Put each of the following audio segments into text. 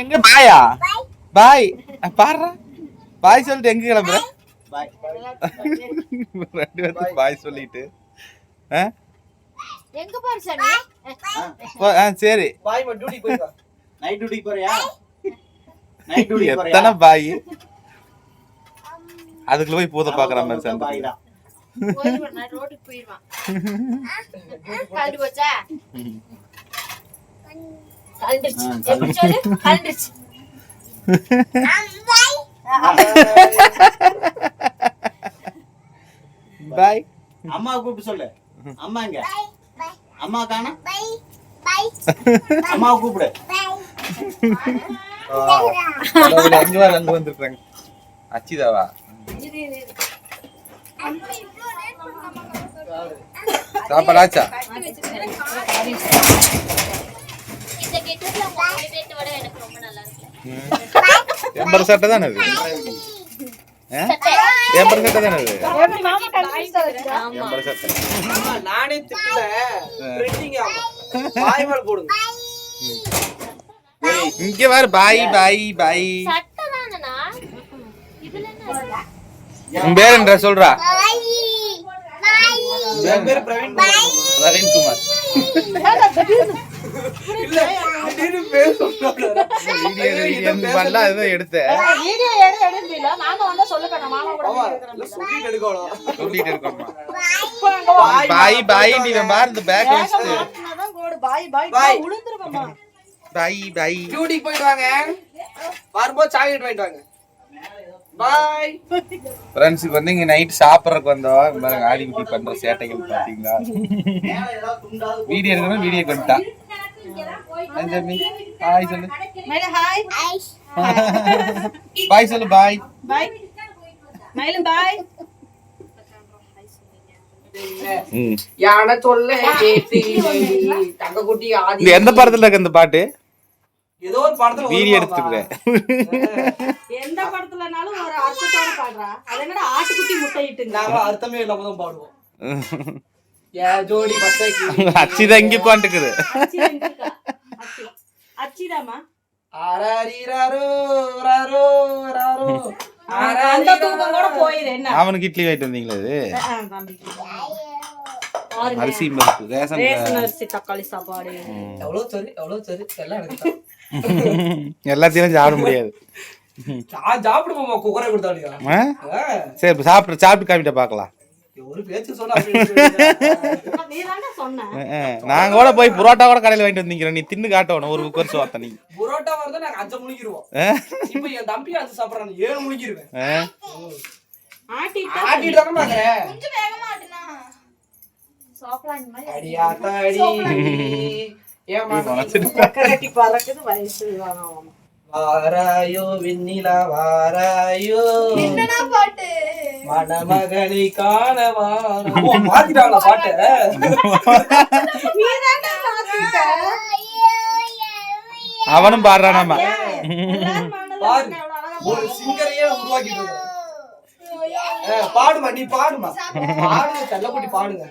எங்க? பாயா? பாய். பாடுறா. பாய் சொல்லிட்டு எங்க கிளம்புற? பாய். ரெண்டு பேர்த்துக்கு பாய் சொல்லிட்டு. ஆ? எங்க போற சாமி? சரி. பாய் டியூட்டி போய் நைட் டியூட்டி போறியா? நைட் டியூட்டி போறியா? எத்தனை பாய்? அதுக்குள்ள போய் பூத பாக்குற மாதிரி பாய் சண்டை. தான். ரோட்டுக்கு போச்சா ஆ, எப்படி சொல்லு கலண்டுருச்சு பாய். அம்மா கூப்பிட்டு சொல்லு. அம்மா எங்க? அம்மா காணா? அம்மா கூப்பிடு. அங்க வர அங்க வந்திருக்காங்க. அச்சிதாவா. சாப்பாடாச்சா இந்த கெட்டப்ல உங்க மூணு பேர்த்த விட எனக்கு ரொம்ப நல்லா இருக்கு எம்பர் சட்டை தானே இது ஆ? எம்பர் சட்டை தானே இது ஆமா எம்பர் சட்டை. ஆமா, நானே திட்டல. ட்ரெண்டிங் ஆகும் பாய் மேல போடுங்க. இங்க பாரு பாய் பாய் பாய் சட்டை இதுல என்ன உன் பேர் என்ற சொல்றா? என் பேரு பிரவீன். குமார். ரவீன் குமார் இல்ல திடீர்னு பேர் சொன்னாரு. வீடியோ வீடியோ பண்ணலாம் அதுதான் எடுத்தேன் வீடியோ எடு எடுப்பில மாமா வந்தா சொல்லுங்க நான் மாமா கூட ஆமா, இருக்கிறேன் இல்ல சொல்லிட்டு எடுக்கணும். சொல்லிட்டு இருக்கோம்மா பாய் பாய் பாய் நீ பாரு பேக் வச்சுட்டு. பாய் பாய் பாய். உளுந்துருப்பமா பாய் வரும்போது சாக்லேட் வாங்கிட்டு வாங்க. பாய் ஃப்ரெண்ட்ஸ் இப்போ வந்து இங்க நைட் சாப்பிட்றதுக்கு வந்தோம். இந்த மாதிரி ஆடி குட்டி பண்ற சேட்டைகள் துண்டாவது வீடியோ எடுக்கணும் வீடியோ கொண்டுட்டான் பாய் சொல்லு. ஹாய் பாய் சொல்லு பாய் பாய் மயிலும் பாய் யானை சொல்ல தங்க குட்டி எந்த படத்துல இருக்கு இந்த பாட்டு? ஏதோ ஒரு படத்துல வீடியோ. எடுத்துக்கிறேன் எந்த படத்துலனாலும் ஒரு அர்த்தத்தோட பாடுறா அது என்னடா ஆட்டுக்குட்டி முட்டையிட்டுங்க நாங்க அர்த்தமே இல்லாம தான் பாடுவோம் ஏ ஜோடி இங்க உட்காந்துக்குது அச்சி வெந்திருக்கா. அச்சி. அச்சிதாம்மா ஆராரிராரோ, ராரோ, ராரோ. அந்த தூக்கம் கூட போயிரு என்ன அவனுக்கு இட்லி வாங்கிட்டு வந்தீங்களா இது. அரிசி ரேஷன் அரிசி தக்காளி சாப்பாடு எவ்வளவு சரி எவ்வளவு சரி எல்லாம் தான். எல்லாத்தையும் சாப்பிட முடியாது? சரி சாப்பிட்டு சாப்பிட்டு காமிட்ட ஆ. நாங்க கூட போய் புரோட்டா கூட கடையில வாங்கிட்டு வந்தீங்க நீ தின்னு காட்டணும் ஒரு குக்கர் சோத்த நீ. புரோட்டா வரதா நாங்க அஞ்சு முழுங்கிருவோம் ஆ? இப்ப என் தம்பி அஞ்சு சாப்பிடறான் ஏழு? ஆட்டிட்டு ஆட்டிட்டு தானே கொஞ்சம் வேகமா ஆட்டுனா. மாதிரி. ஏன் வாராயோ விண்ணிலா வாராயோ என்னடா பாட்டு மணமகனை காண மாத்திட்டாங்களா பாட்டு அவனும் எவ்வளவு அழகா ஒரு சிங்கரையே உருவாக்கிட்டு பாடுமா நீ பாடுமா பாடுங்க செல்லக்குட்டி பாடுங்க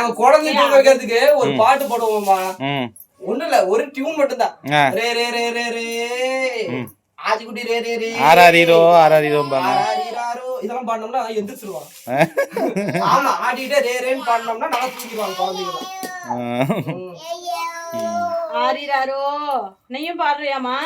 நாங்க குழந்தை தூங்க வைக்கிறதுக்கு ஒரு பாட்டு பாடுவோம்மா. ம். ஒண்ணு இல்ல ஒரு டியூன் மட்டும்தான். ஆ. ரே ரே ரே ரே ரே. ஆதிக்குட்டி ரே ரே ரே. ஆறாரீரோ ஆறாரீரோ பாங்க ஆராரிராரோ, இதெல்லாம் பாடினோம்னா எந்திரிச்சிருவான். ஆமா ஆடிட்டே ரே ரேன்னு பாடினோம்னா நல்லா தூங்கிடுவாங்க குழந்தைங்க ஆறிராரோ நீயும் பாடுறியாமா